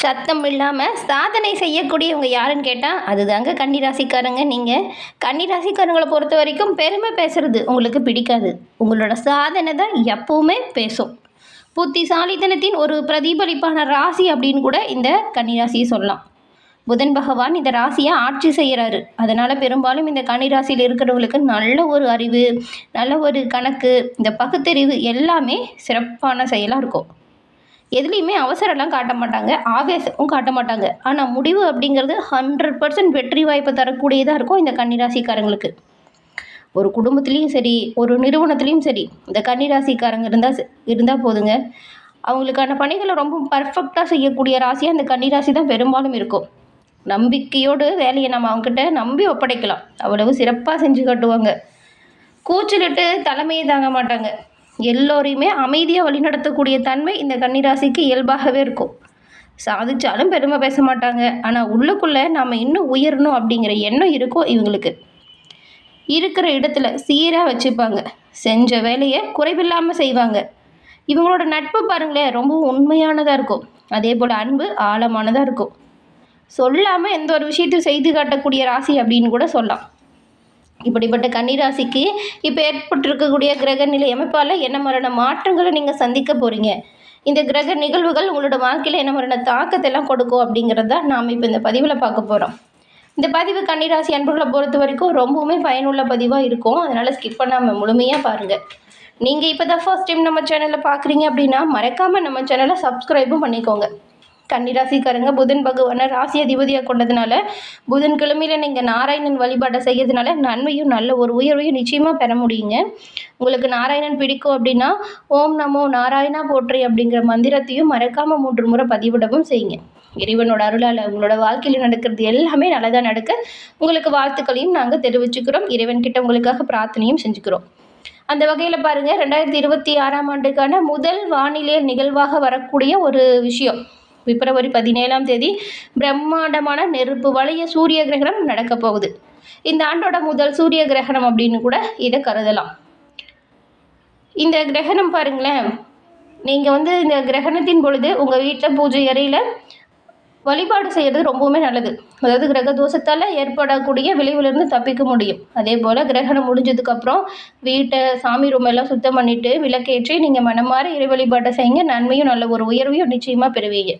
சத்தம் இல்லாமல் சாதனை செய்யக்கூடியவங்க யாருன்னு கேட்டால் அதுதாங்க கன்னிராசிக்காரங்க நீங்கள் கன்னிராசிக்காரங்களை பொறுத்த வரைக்கும் பெருமை பேசுறது உங்களுக்கு பிடிக்காது. உங்களோட சாதனை தான் எப்பவுமே பேசும். புத்திசாலித்தனத்தின் ஒரு பிரதிபலிப்பான ராசி அப்படின்னு கூட இந்த கன்னிராசியை சொல்லலாம். புதன் பகவான் இந்த ராசியை ஆட்சி செய்கிறாரு அதனால் பெரும்பாலும் இந்த கன்னிராசியில் இருக்கிறவங்களுக்கு நல்ல ஒரு அறிவு நல்ல ஒரு கணக்கு இந்த பகுத்தறிவு எல்லாமே சிறப்பான செயலாக இருக்கும். எதுலேயுமே அவசரம்லாம் காட்ட மாட்டாங்க ஆவேசமும் காட்ட மாட்டாங்க. ஆனால் முடிவு அப்படிங்கிறது ஹண்ட்ரட் பர்சன்ட் வெற்றி வாய்ப்பை தரக்கூடியதாக இருக்கும் இந்த கன்னிராசிக்காரங்களுக்கு. ஒரு குடும்பத்துலேயும் சரி ஒரு நிறுவனத்துலேயும் சரி இந்த கன்னிராசிக்காரங்க இருந்தால் இருந்தால் போதுங்க. அவங்களுக்கான பணிகளை ரொம்ப பர்ஃபெக்டாக செய்யக்கூடிய ராசியாக இந்த கன்னிராசி தான் பெரும்பாலும் இருக்கும். நம்பிக்கையோடு வேலையை நம்ம அவங்ககிட்ட நம்பி ஒப்படைக்கலாம். அவ்வளவு சிறப்பாக செஞ்சு காட்டுவாங்க. கூச்சலிட்டு தலைமையை தாங்க மாட்டாங்க. எல்லோரையுமே அமைதியாக வழிநடத்தக்கூடிய தன்மை இந்த கன்னிராசிக்கு இயல்பாகவே இருக்கும். சாதிச்சாலும் பெருமை பேச மாட்டாங்க. ஆனால் உள்ளுக்குள்ளே நாம் இன்னும் உயரணும் அப்படிங்கிற எண்ணம் இருக்கும் இவங்களுக்கு? இருக்கிற இடத்துல சீராக வச்சுப்பாங்க. செஞ்ச வேலையை குறைவில்லாமல் செய்வாங்க. இவங்களோட நட்பு பாருங்களேன் ரொம்ப உண்மையானதாக இருக்கும். அதே போல் அன்பு ஆழமானதாக இருக்கும். சொல்லாமல் எந்த ஒரு விஷயத்தையும் செய்து காட்டக்கூடிய ராசி அப்படின்னு கூட சொல்லலாம். இப்படிப்பட்ட கன்னிராசிக்கு இப்போ ஏற்பட்டிருக்கக்கூடிய கிரக நிலை அமைப்பால் என்ன மாதிரியான மாற்றங்களை நீங்கள் சந்திக்க போகிறீங்க இந்த கிரக நிகழ்வுகள் உங்களோட வாழ்க்கையில் என்ன மாதிரியான தாக்கத்தை எல்லாம் கொடுக்கும் அப்படிங்கிறத நாம் இப்போ இந்த பதிவில் பார்க்க போகிறோம் இந்த பதிவு கன்னிராசி அன்புகளை பொறுத்த வரைக்கும் ரொம்பவுமே பயனுள்ள பதிவாக இருக்கும். அதனால் ஸ்கிப் பண்ணாமல் முழுமையாக பாருங்கள் நீங்கள் இப்போ தான் ஃபர்ஸ்ட் டைம் நம்ம சேனலை பார்க்குறீங்க அப்படின்னா மறக்காமல் நம்ம சேனலை சப்ஸ்கிரைபும் பண்ணிக்கோங்க. கன்னிராசிக்காரங்க புதன் பகவானை ராசி அதிபதியாக கொண்டதுனால புதன்கிழமையில் நீங்கள் நாராயணன் வழிபாடை செய்யறதுனால நன்மையும் நல்ல ஒரு உயர்வையும் நிச்சயமாக பெற முடியுங்க. உங்களுக்கு நாராயணன் பிடிக்கும் அப்படின்னா ஓம் நமோ நாராயணா போற்றி அப்படிங்கிற மந்திரத்தையும் மறக்காமல் மூன்று முறை பதிவிடவும் செய்யுங்க. இறைவனோட அருளால் உங்களோட வாழ்க்கையில் நடக்கிறது எல்லாமே நல்லதாக நடக்க உங்களுக்கு வாழ்த்துக்களையும் நாங்கள் தெரிவிச்சுக்கிறோம். இறைவன்கிட்ட உங்களுக்காக பிரார்த்தனையும் செஞ்சுக்கிறோம். அந்த வகையில் பாருங்கள் ரெண்டாயிரத்தி இருபத்தி ஆறாம் ஆண்டுக்கான முதல் வானிலை நிகழ்வாக வரக்கூடிய ஒரு விஷயம். பிப்ரவரி பதினேழாம் தேதி பிரம்மாண்டமான நெருப்பு வளைய சூரிய கிரகணம் நடக்க போகுது. இந்த ஆண்டோட முதல் சூரிய கிரகணம் அப்படின்னு கூட இதை கருதலாம். இந்த கிரகணம் பாருங்களேன். நீங்கள் வந்து இந்த கிரகணத்தின் பொழுது உங்கள் வீட்டில் பூஜை அறையில் வழிபாடு செய்கிறது ரொம்பவுமே நல்லது. அதாவது கிரக தோஷத்தால் ஏற்படக்கூடிய விளைவிலிருந்து தப்பிக்க முடியும். அதே போல் கிரகணம் முடிஞ்சதுக்கப்புறம் வீட்டை சாமி ரூம் எல்லாம் சுத்தம் பண்ணிவிட்டு விளக்கேற்றி நீங்கள் மனமாற இறை வழிபாட்டை செய்யுங்க. நன்மையும் நல்ல ஒரு உயர்வையும் நிச்சயமாக பெறுவீங்க.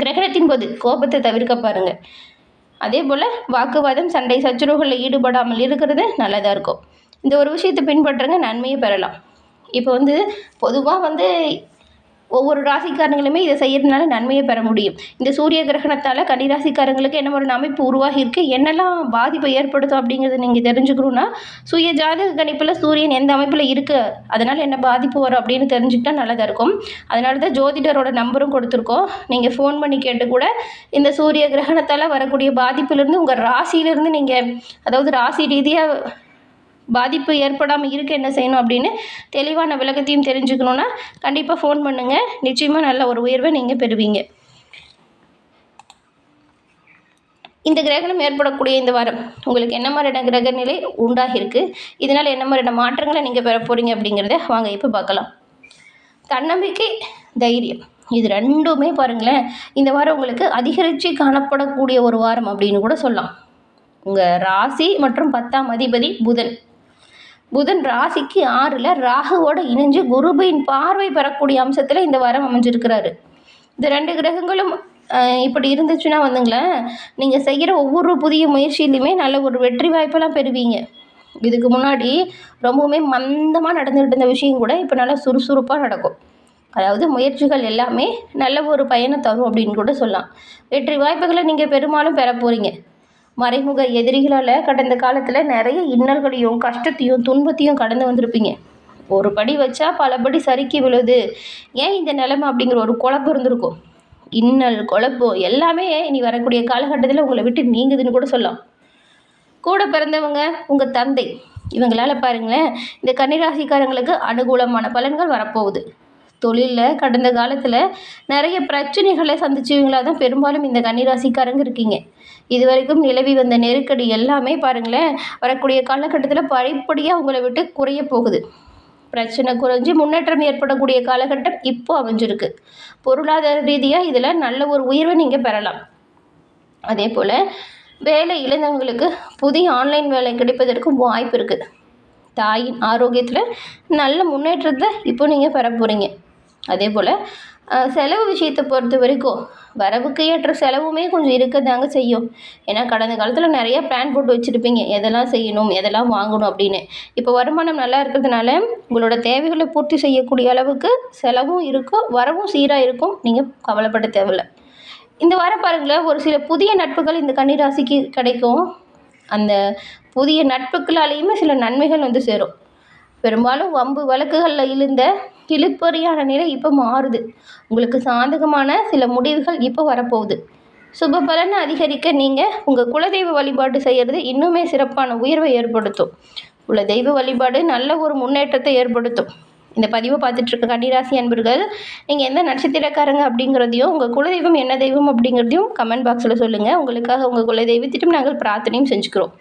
கிரகணத்தின் போது கோபத்தை தவிர்க்க பாருங்கள் அதே போல் வாக்குவாதம் சண்டை சச்சுரவுகளில் ஈடுபடாமல் இருக்கிறது நல்லதாக இருக்கும். இந்த ஒரு விஷயத்தை பின்பற்றுங்க நன்மையை பெறலாம். இப்போ வந்து பொதுவாக வந்து ஒவ்வொரு ராசிக்காரங்களுமே இதை செய்யறதுனால நன்மையை பெற முடியும். இந்த சூரிய கிரகணத்தால் கன்னிராசிக்காரங்களுக்கு என்ன ஒரு அமைப்பு உருவாகி இருக்கு என்னெல்லாம் பாதிப்பை ஏற்படுத்தும் அப்படிங்கிறத நீங்கள் தெரிஞ்சுக்கணும்னா சுய ஜாதக கணிப்பில் சூரியன் எந்த அமைப்பில் இருக்குது அதனால் என்ன பாதிப்பு வரும் அப்படின்னு தெரிஞ்சுக்கிட்டா நல்லதாக இருக்கும். அதனால தான் ஜோதிடரோட நம்பரும் கொடுத்துருக்கோம். நீங்கள் ஃபோன் பண்ணி கேட்டு கூட இந்த சூரிய கிரகணத்தால் வரக்கூடிய பாதிப்பிலிருந்து உங்கள் ராசியிலேருந்து நீங்கள் அதாவது ராசி ரீதியாக பாதிப்பு ஏற்படாமல் இருக்க என்ன செய்யணும் அப்படின்னு தெளிவான விளக்கத்தையும் தெரிஞ்சுக்கணுன்னா கண்டிப்பாக ஃபோன் பண்ணுங்கள் நிச்சயமாக நல்ல ஒரு உயர்வை நீங்கள் பெறுவீங்க. இந்த கிரகணம் ஏற்படக்கூடிய இந்த வாரம் உங்களுக்கு என்ன மாதிரியான கிரக நிலை உண்டாகிருக்கு இதனால் என்ன மாதிரியான மாற்றங்களை நீங்கள் பெற போகிறீங்க அப்படிங்கிறத வாங்க இப்போ பார்க்கலாம். தன்னம்பிக்கை தைரியம். இது ரெண்டுமே பாருங்களேன். இந்த வாரம் உங்களுக்கு அதிகரித்து காணப்படக்கூடிய ஒரு வாரம் அப்படின்னு கூட சொல்லலாம். உங்கள் ராசி மற்றும் பத்தாம் அதிபதி புதன். புதன் ராசிக்கு ஆறில் ராகுவோட இணைஞ்சு குருபின் பார்வை பெறக்கூடிய அம்சத்தில் இந்த வாரம் அமைஞ்சிருக்கிறாரு. இந்த ரெண்டு கிரகங்களும் இப்படி இருந்துச்சுன்னா வந்துங்களேன் நீங்கள் செய்கிற ஒவ்வொரு புதிய முயற்சியிலையுமே நல்ல ஒரு வெற்றி வாய்ப்பெல்லாம் பெறுவீங்க. இதுக்கு முன்னாடி ரொம்பவுமே மந்தமாக நடந்துகிட்டு இருந்த விஷயம் கூட இப்போ நல்லா சுறுசுறுப்பாக நடக்கும். அதாவது முயற்சிகள் எல்லாமே நல்ல ஒரு பயனை தரும் அப்படின்னு கூட சொல்லலாம். வெற்றி வாய்ப்புகளை நீங்கள் பெரும்பாலும் பெற போகிறீங்க மறைமுக எதிரிகளால் கடந்த காலத்தில் நிறைய இன்னல்களையும் கஷ்டத்தையும் துன்பத்தையும் கடந்து வந்திருப்பீங்க. ஒரு படி வச்சா பலபடி சறுக்கி விழுது. ஏன் இந்த நிலைமை அப்படிங்கிற ஒரு குழப்பம் இருந்திருக்கும். இன்னல் குழப்பம் எல்லாமே இனி வரக்கூடிய காலகட்டத்தில் உங்களை விட்டு நீங்குதுன்னு கூட சொல்லலாம். கூட பிறந்தவங்க உங்கள் தந்தை இவங்களால் பாருங்களேன் இந்த கன்னிராசிக்காரங்களுக்கு அனுகூலமான பலன்கள் வரப்போகுது. தொழிலில் கடந்த காலத்தில் நிறைய பிரச்சனைகளை சந்திச்சவங்களாக தான் பெரும்பாலும் இந்த கன்னிராசிக்காரங்க இருக்கீங்க. இது வரைக்கும் நிலவி வந்த நெருக்கடி எல்லாமே பாருங்களேன் வரக்கூடிய காலகட்டத்தில் படிப்படியாக உங்களை விட்டு குறைய போகுது. பிரச்சனை குறைஞ்சி முன்னேற்றம் ஏற்படக்கூடிய காலகட்டம் இப்போ அமைஞ்சிருக்கு. பொருளாதார ரீதியாக இதில் நல்ல ஒரு உயர்வை நீங்கள் பெறலாம். அதே போல் வேலை இழந்தவங்களுக்கு புதிய ஆன்லைன் வேலை கிடைப்பதற்கும் வாய்ப்பு இருக்குது தாயின் ஆரோக்கியத்தில் நல்ல முன்னேற்றத்தை இப்போ நீங்கள் பெற போகிறீங்க அதே போல் செலவு விஷயத்தை பொறுத்த வரைக்கும் வரவுக்கு ஏற்ற செலவுமே கொஞ்சம் இருக்க தாங்க செய்யும். ஏன்னா கடந்த காலத்தில் நிறைய பிளான் போட்டு வச்சுருப்பீங்க. எதெல்லாம் செய்யணும் எதெல்லாம் வாங்கணும் அப்படின்னு. இப்போ வருமானம் நல்லா இருக்கிறதுனால உங்களோட தேவைகளை பூர்த்தி செய்யக்கூடிய அளவுக்கு செலவும் இருக்கும் வரவும் சீராக இருக்கும். நீங்கள் கவலைப்பட தேவையில்லை. இந்த வார பாருங்களேன் ஒரு சில புதிய நட்புகள் இந்த கன்னிராசிக்கு கிடைக்கும். அந்த புதிய நட்புகளாலேயுமே சில நன்மைகள் வந்து சேரும். பெரும்பாலும் வம்பு வழக்குகளில் இழுந்த இழுப்பறியான நிலை இப்போ மாறுது. உங்களுக்கு சாதகமான சில முடிவுகள் இப்போ வரப்போகுது. சுப பலனை அதிகரிக்க நீங்கள் உங்கள் குலதெய்வ வழிபாடு செய்கிறது இன்னுமே சிறப்பான உயர்வை ஏற்படுத்தும். குலதெய்வ வழிபாடு நல்ல ஒரு முன்னேற்றத்தை ஏற்படுத்தும். இந்த பதிவை பார்த்துட்ருக்க கன்னிராசி அன்பர்கள் நீங்கள் எந்த நட்சத்திரக்காரங்க அப்படிங்கிறதையும் உங்கள் குலதெய்வம் என்ன தெய்வம் அப்படிங்கிறதையும் கமெண்ட் பாக்ஸில் சொல்லுங்கள் உங்களுக்காக உங்கள் குலதெய்வத்திட்டும் நாங்கள் பிரார்த்தனையும் செஞ்சுக்கிறோம்.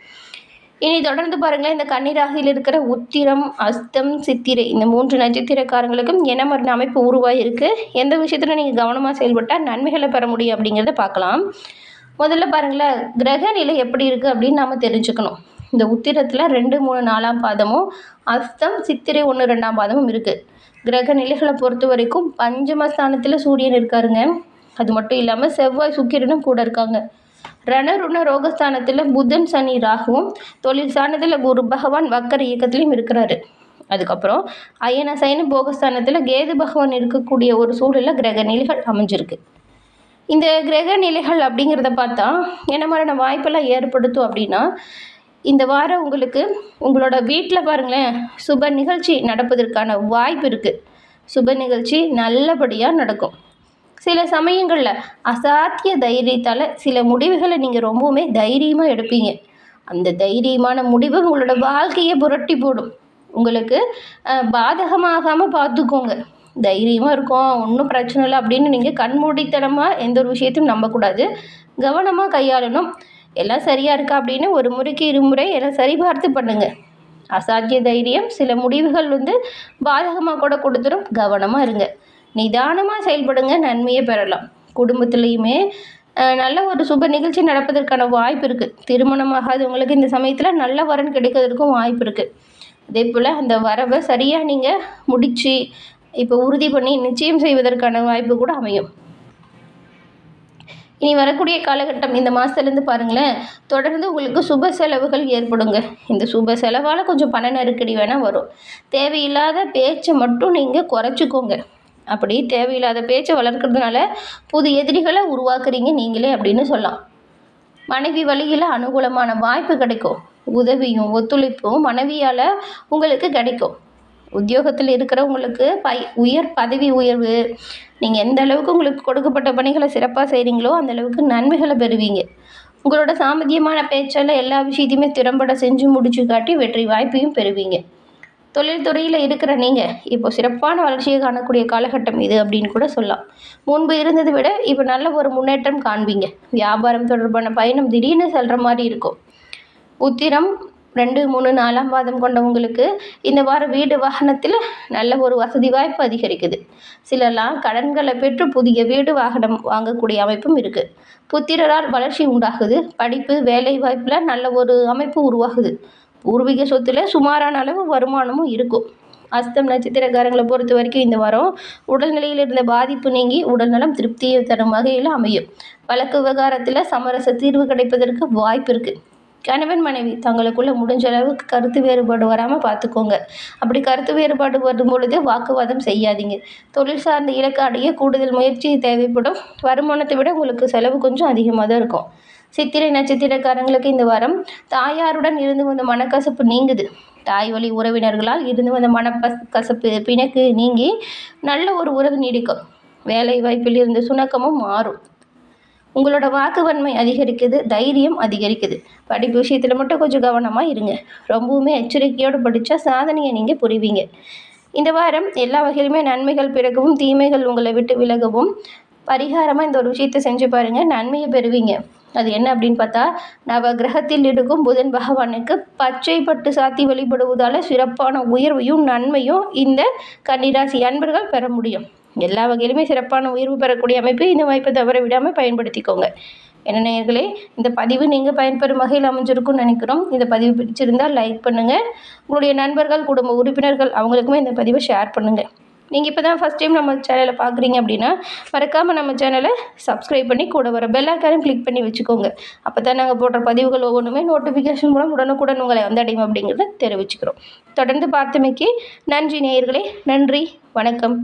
இனி தொடர்ந்து பாருங்கள் இந்த கன்னிராசியில் இருக்கிற உத்திரம் அஸ்தம் சித்திரை இந்த மூன்று நட்சத்திரக்காரங்களுக்கும் என்ன மாதிரி அமைப்பு உருவாகிருக்கு எந்த விஷயத்தில் நீங்கள் கவனமாக செயல்பட்டால் நன்மைகளை பெற முடியும் அப்படிங்கிறத பார்க்கலாம். முதல்ல பாருங்களேன் கிரக நிலை எப்படி இருக்குது அப்படின்னு நாம் தெரிஞ்சுக்கணும். இந்த உத்திரத்தில் ரெண்டு மூணு நாலாம் பாதமும் அஸ்தம் சித்திரை ஒன்று ரெண்டாம் பாதமும் இருக்குது கிரக நிலைகளை பொறுத்த வரைக்கும் பஞ்சமஸ்தானத்தில் சூரியன் இருக்காருங்க. அது மட்டும் இல்லாமல் செவ்வாய் சுக்கிரனும் கூட இருக்காங்க. ரணருண ரோகஸ்தானத்தில் புதன் சனி ராகுவும் தொழில் ஸ்தானத்தில் குரு பகவான் வக்கர இயக்கத்திலையும் இருக்கிறாரு. அதுக்கப்புறம் அயன சயன போகஸ்தானத்தில் கேது பகவான் இருக்கக்கூடிய ஒரு சூழலில் கிரக நிலைகள் அமைஞ்சிருக்கு. இந்த கிரக நிலைகள் அப்படிங்கிறத பார்த்தா என்ன மாதிரியான வாய்ப்பெல்லாம் ஏற்படுத்தும் அப்படின்னா இந்த வாரம் உங்களுக்கு உங்களோட வீட்டில் பாருங்களேன் சுப நிகழ்ச்சி நடப்பதற்கான வாய்ப்பு இருக்குது சுப நிகழ்ச்சி நல்லபடியாக நடக்கும். சில சமயங்களில் அசாத்திய தைரியத்தால் சில முடிவுகளை நீங்கள் ரொம்பவுமே தைரியமாக எடுப்பீங்க. அந்த தைரியமான முடிவு உங்களோட வாழ்க்கையை புரட்டி போடும். உங்களுக்கு பாதகமாகாமல் பார்த்துக்கோங்க. தைரியமாக இருக்கும் ஒன்றும் பிரச்சனை இல்லை அப்படின்னு நீங்கள் கண்மூடித்தனமாக எந்த ஒரு விஷயத்தையும் நம்பக்கூடாது. கவனமாக கையாளணும். எல்லாம் சரியாக இருக்கா அப்படின்னு ஒரு முறைக்கு இருமுறை எல்லாம் சரிபார்த்து பண்ணுங்கள் அசாத்திய தைரியம் சில முடிவுகள் வந்து பாதகமாக கூட கொடுத்துரும். கவனமாக இருங்க. நிதானமாக செயல்படுங்க நன்மையை பெறலாம். குடும்பத்துலேயுமே நல்ல ஒரு சுப நிகழ்ச்சி நடப்பதற்கான வாய்ப்பு இருக்குது திருமணமாகாதவங்களுக்கு இந்த சமயத்தில் நல்ல வரன் கிடைக்கிறதுக்கும் வாய்ப்பு இருக்குது அதே போல் அந்த வரவை சரியாக நீங்கள் முடித்து இப்போ உறுதி பண்ணி நிச்சயம் செய்வதற்கான வாய்ப்பு கூட அமையும். இனி வரக்கூடிய காலகட்டம் இந்த மாதத்துலேருந்து பாருங்களேன். தொடர்ந்து உங்களுக்கு சுப செலவுகள் ஏற்படுங்க. இந்த சுப செலவால் கொஞ்சம் பண நெருக்கடி வேணால் வரும். தேவையில்லாத பேச்சை மட்டும் நீங்கள் குறைச்சிக்கோங்க. அப்படி தேவையில்லாத பேச்சை வளர்க்கறதுனால புது எதிரிகளை உருவாக்குறீங்க நீங்களே அப்படின்னு சொல்லலாம். மனைவி வழியில் அனுகூலமான வாய்ப்பு கிடைக்கும். உதவியும் ஒத்துழைப்பும் மனைவியால் உங்களுக்கு கிடைக்கும். உத்தியோகத்தில் இருக்கிறவங்களுக்கு பை உயர் பதவி உயர்வு. நீங்கள் எந்த அளவுக்கு உங்களுக்கு கொடுக்கப்பட்ட பணிகளை சிறப்பாக செய்கிறீங்களோ அந்த அளவுக்கு நன்மைகளை பெறுவீங்க. உங்களோட சாமர்த்தியமான பேச்சால் எல்லா விஷயத்தையுமே திறம்பட செஞ்சு முடிச்சு காட்டி வெற்றி வாய்ப்பையும் பெறுவீங்க. தொழில்துறையில் இருக்கிற நீங்கள் இப்போ சிறப்பான வளர்ச்சியை காணக்கூடிய காலகட்டம் இது அப்படின்னு கூட சொல்லலாம். முன்பு இருந்ததை விட இப்போ நல்ல ஒரு முன்னேற்றம் காண்பீங்க. வியாபாரம் தொடர்பான பயணம் திடீர்னு செல்கிற மாதிரி இருக்கும். உத்திரம் ரெண்டு மூணு நாலாம் பாதம் கொண்டவங்களுக்கு இந்த வாரம் வீடு வாகனத்தில் நல்ல ஒரு வசதி வாய்ப்பு அதிகரிக்குது. சிலர்லாம் கடன்களை பெற்று புதிய வீடு வாகனம் வாங்கக்கூடிய அமைப்பும் இருக்குது புத்திரரால் வளர்ச்சி உண்டாகுது. படிப்பு வேலை வாய்ப்பில் நல்ல ஒரு அமைப்பு உருவாகுது. பூர்வீக சொத்தில் சுமாரான அளவு வருமானமும் இருக்கும். அஸ்தம் நட்சத்திரக்காரங்களை பொறுத்த வரைக்கும் இந்த வாரம் உடல்நிலையில் இருந்த பாதிப்பு நீங்கி உடல்நலம் திருப்தியை தரும் வகையில் அமையும். வழக்கு விவகாரத்தில் சமரச தீர்வு கிடைப்பதற்கு வாய்ப்பு இருக்குது கணவன் மனைவி தங்களுக்குள்ள முடிஞ்ச அளவுக்கு கருத்து வேறுபாடு வராமல் பார்த்துக்கோங்க அப்படி கருத்து வேறுபாடு வரும் பொழுது வாக்குவாதம் செய்யாதீங்க. தொழில் சார்ந்த இலக்கு அடைய கூடுதல் முயற்சி தேவைப்படும். வருமானத்தை விட உங்களுக்கு செலவு கொஞ்சம் அதிகமாக தான் இருக்கும். சித்திரை நட்சத்திரக்காரங்களுக்கு இந்த வாரம் தாயாருடன் இருந்து வந்த மனக்கசப்பு நீங்குது. தாய் வழி உறவினர்களால் இருந்து வந்த மனப்பஸ் கசப்பு பிணக்கு நீங்கி நல்ல ஒரு உறவு நீடிக்கும். வேலை வாய்ப்பில் இருந்த சுணக்கமும் மாறும். உங்களோட வாக்குவன்மை அதிகரிக்குது தைரியம் அதிகரிக்குது. படிப்பு விஷயத்தில் மட்டும் கொஞ்சம் கவனமாக இருங்க. ரொம்பவுமே எச்சரிக்கையோடு படித்தா சாதனையை நீங்கள் புரிவீங்க. இந்த வாரம் எல்லா வகையிலுமே நன்மைகள் பிறகவும் தீமைகள் உங்களை விட்டு விலகவும் பரிகாரமாக இந்த ஒரு விஷயத்தை செஞ்சு பாருங்கள் நன்மையை பெறுவீங்க. அது என்ன அப்படின்னு பார்த்தா நவகிரகத்தில் இருக்கும் புதன் பகவானுக்கு பச்சை பட்டு சாத்தி வழிபடுவதால் சிறப்பான உயர்வையும் நன்மையும் இந்த கன்னிராசி அன்பர்கள் பெற முடியும். எல்லா வகையிலுமே சிறப்பான உயர்வு பெறக்கூடிய அமைப்பு இந்த வாய்ப்பை தவற விடாமல் பயன்படுத்திக்கோங்க. என்ன நேயர்களே இந்த பதிவு நீங்கள் பயன்பெறும் வகையில் அமைஞ்சிருக்கும்னு நினைக்கிறோம். இந்த பதிவு பிடிச்சிருந்தால் லைக் பண்ணுங்கள் உங்களுடைய நண்பர்கள் குடும்ப உறுப்பினர்கள் அவங்களுக்குமே இந்த பதிவை ஷேர் பண்ணுங்கள் நீங்கள் இப்போ தான் ஃபஸ்ட் டைம் நம்ம சேனலை பார்க்குறீங்க அப்படின்னா மறக்காமல் நம்ம சேனலை சப்ஸ்கிரைப் பண்ணி கூட வர பெல் ஐக்கானும் கிளிக் பண்ணி வச்சுக்கோங்க. அப்போ தான் நாங்கள் போடுற பதிவுகள் ஒவ்வொன்றுமே நோட்டிஃபிகேஷன் மூலம் உடனுக்குடன் உங்களை வந்தடையும் அப்படிங்கிறத தெரிவிச்சுக்கிறோம். தொடர்ந்து பார்த்தமைக்கு நன்றி நேயர்களே நன்றி வணக்கம்.